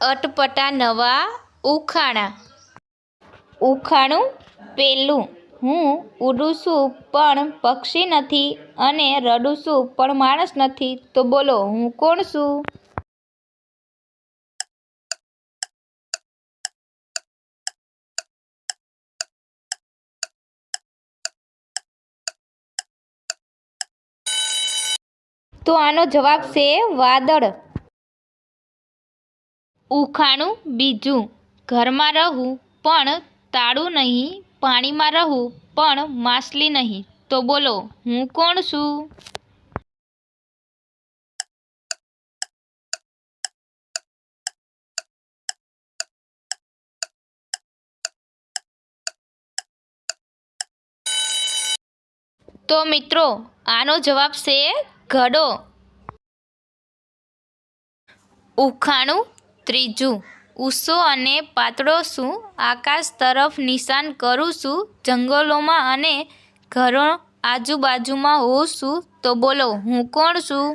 અટપટા નવા ઉખાણા. ઉખાણું પેલું. હું ઉડું છું પણ પક્ષી નથી અને રડું છું પણ માણસ નથી. તો બોલો, હું કોણ છું? તો આનો જવાબ છે વાદળ. ઉખાણું બીજું. ઘરમાં રહું પણ તાળું નહીં, પાણીમાં રહું પણ માછલી નહીં. તો બોલો, હું કોણ છું? તો મિત્રો, આનો જવાબ છે ઘડો. ઉખાણું ત્રીજું ઊંચો અને પાતળો છું આકાશ તરફ નિશાન કરું છું, જંગલોમાં અને ઘરો આજુબાજુમાં હોઉં છું, તો બોલો, હું કોણ છું?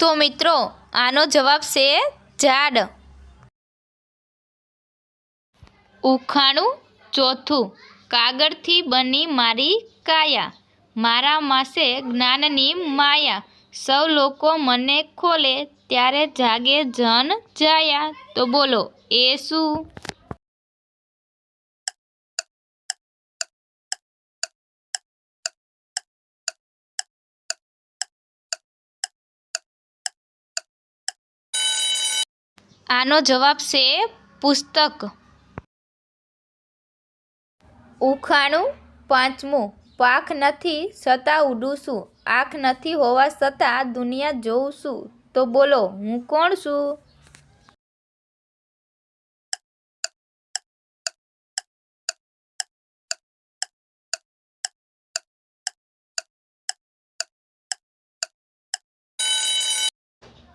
તો મિત્રો, આનો જવાબ છે ઝાડ. ઉખાણું ચોથું. કાગળથી બની મારી કાયા. મારા માસે જ્ઞાનની માયા. સૌ લોકો મને ખોલે, ત્યારે જાગે જન જાયા. તો બોલો, એ શું? આનો જવાબ છે પુસ્તક. ઉખાણું પાંચમું. પાખ નથી છતાં ઉડું છું આંખ નથી હોવા છતાં દુનિયા જોઉં છું તો બોલો, હું કોણ છું?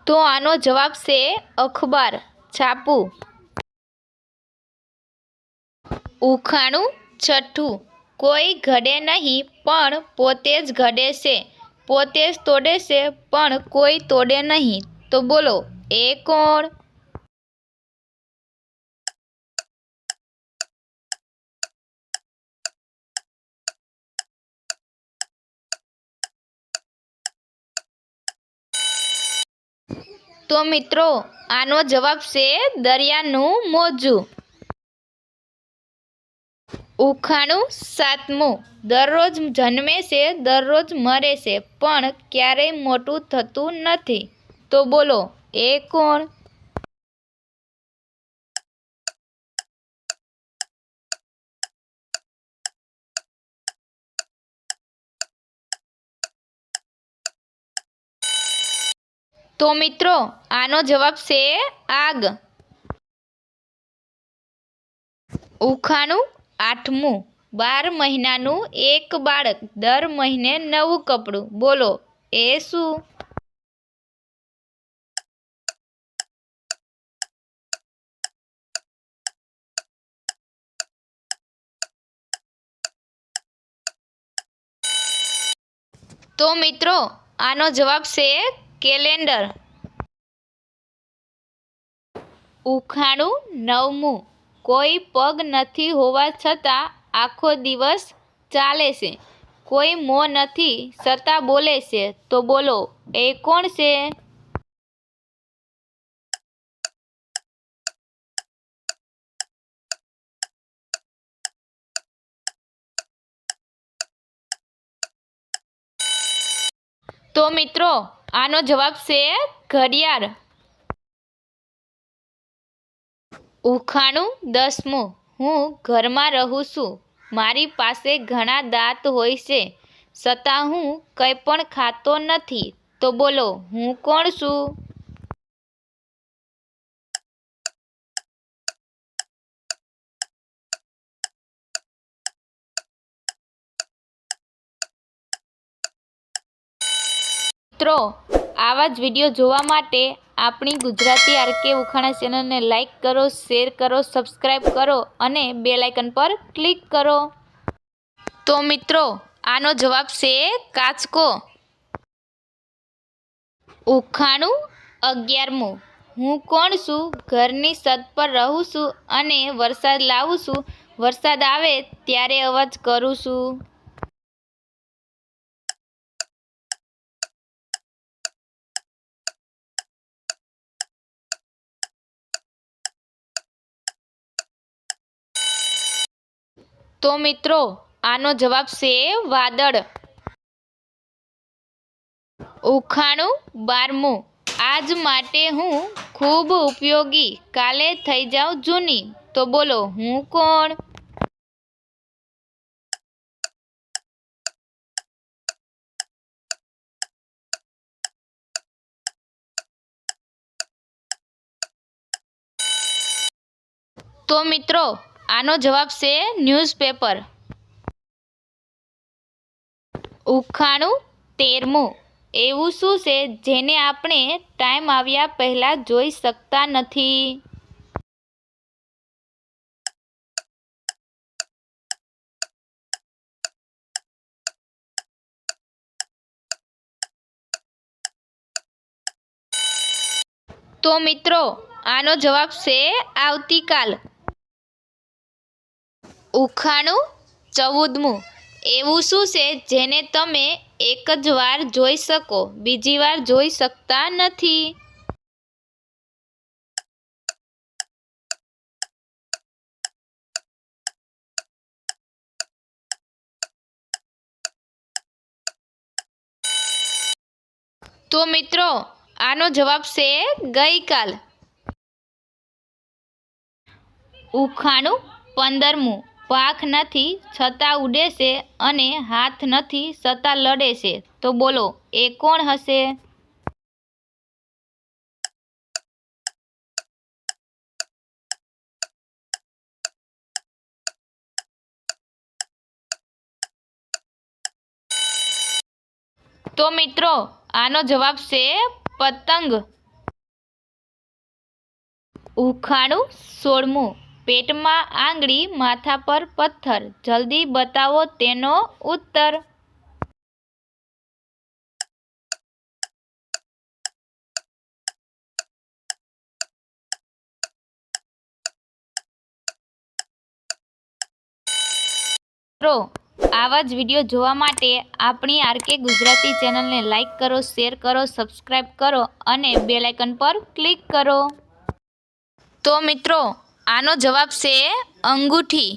તો આનો જવાબ છે અખબાર. છાપું. ઉખાણું છઠ્ઠું, કોઈ ઘડે નહીં, પણ પોતે જ ઘડે છે. પોતે જ તોડે છે, પણ કોઈ તોડે નહીં. તો બોલો, એ કોણ? તો મિત્રો, આનો જવાબ છે દરિયાનું મોજું. ઉખાણું સાતમું. દરરોજ જન્મે છે, દરરોજ મરે છે, પણ ક્યારેય મોટું થતું નથી. તો બોલો, એ કોણ? તો મિત્રો, આનો જવાબ છે આગ. ઉખાણું આઠમું, બાર મહિનાનું એક બાળક, દર મહિને નવું કપડું. બોલો, એ શું? તો મિત્રો, આનો જવાબ છે કેલેન્ડર. ઉખાણું નવમું. કોઈ પગ નથી હોવા છતાં આખો દિવસ ચાલે છે. કોઈ મોં નથી છતાં બોલે છે. તો બોલો, એ કોણ છે? તો મિત્રો, આનો જવાબ છે ઘડિયાળ. ઉખાણું દસમું. હું ઘરમાં રહું છું. મારી પાસે ઘણા દાંત હોય છે. છતાં હું કંઈ પણ ખાતો નથી. તો બોલો, હું કોણ છું? મિત્રો આવા જ વીડિયો જોવા માટે આપણી ગુજરાતી આરકે ઉખાણા ચેનલને લાઈક કરો, શેર કરો સબસ્ક્રાઈબ કરો અને બે લાઇકન પર ક્લિક કરો. તો મિત્રો, આનો જવાબ છે કાચકો. ઉખાણું અગિયારમું. હું કોણ છું? ઘરની છત પર રહું છું અને વરસાદ લાવું છું. વરસાદ આવે ત્યારે અવાજ કરું છું. તો મિત્રો, આનો જવાબ છે વાદળ. ઉખાણું બારમું. આજ માટે હું ખૂબ ઉપયોગી. કાલે થઈ જાઉં જૂની. તો બોલો, હું કોણ? તો મિત્રો આનો જવાબ છે ન્યૂઝપેપર. ઉખાણું તેરમું. એવું શું છે જેને આપણે ટાઈમ આવ્યા પહેલાં જોઈ શકતા નથી? તો મિત્રો, આનો જવાબ છે આવતીકાલ. ઉખાણું ચૌદમું. એવું શું છે જેને તમે એક જ વાર જોઈ શકો, બીજી વાર જોઈ શકતા નથી? તો મિત્રો, આનો જવાબ છે ગઈકાલ. ઉખાણું પંદરમું. પાંખ નથી, છતાં ઉડે છે અને હાથ નથી છતાં લડે છે. તો બોલો, એ કોણ હશે? તો મિત્રો, આનો જવાબ છે પતંગ. ઉખાણું, સોળમું. પેટમાં આંગળી, માથા પર પથ્થર. જલ્દી બતાવો તેનો ઉત્તર. મિત્રો, આવા જ વીડિયો જોવા માટે આપણી આરકે ગુજરાતી ચેનલને લાઇક કરો, શેર કરો સબસ્ક્રાઈબ કરો અને બેલાઇકન પર ક્લિક કરો. તો મિત્રો આનો જવાબ છે અંગૂઠી.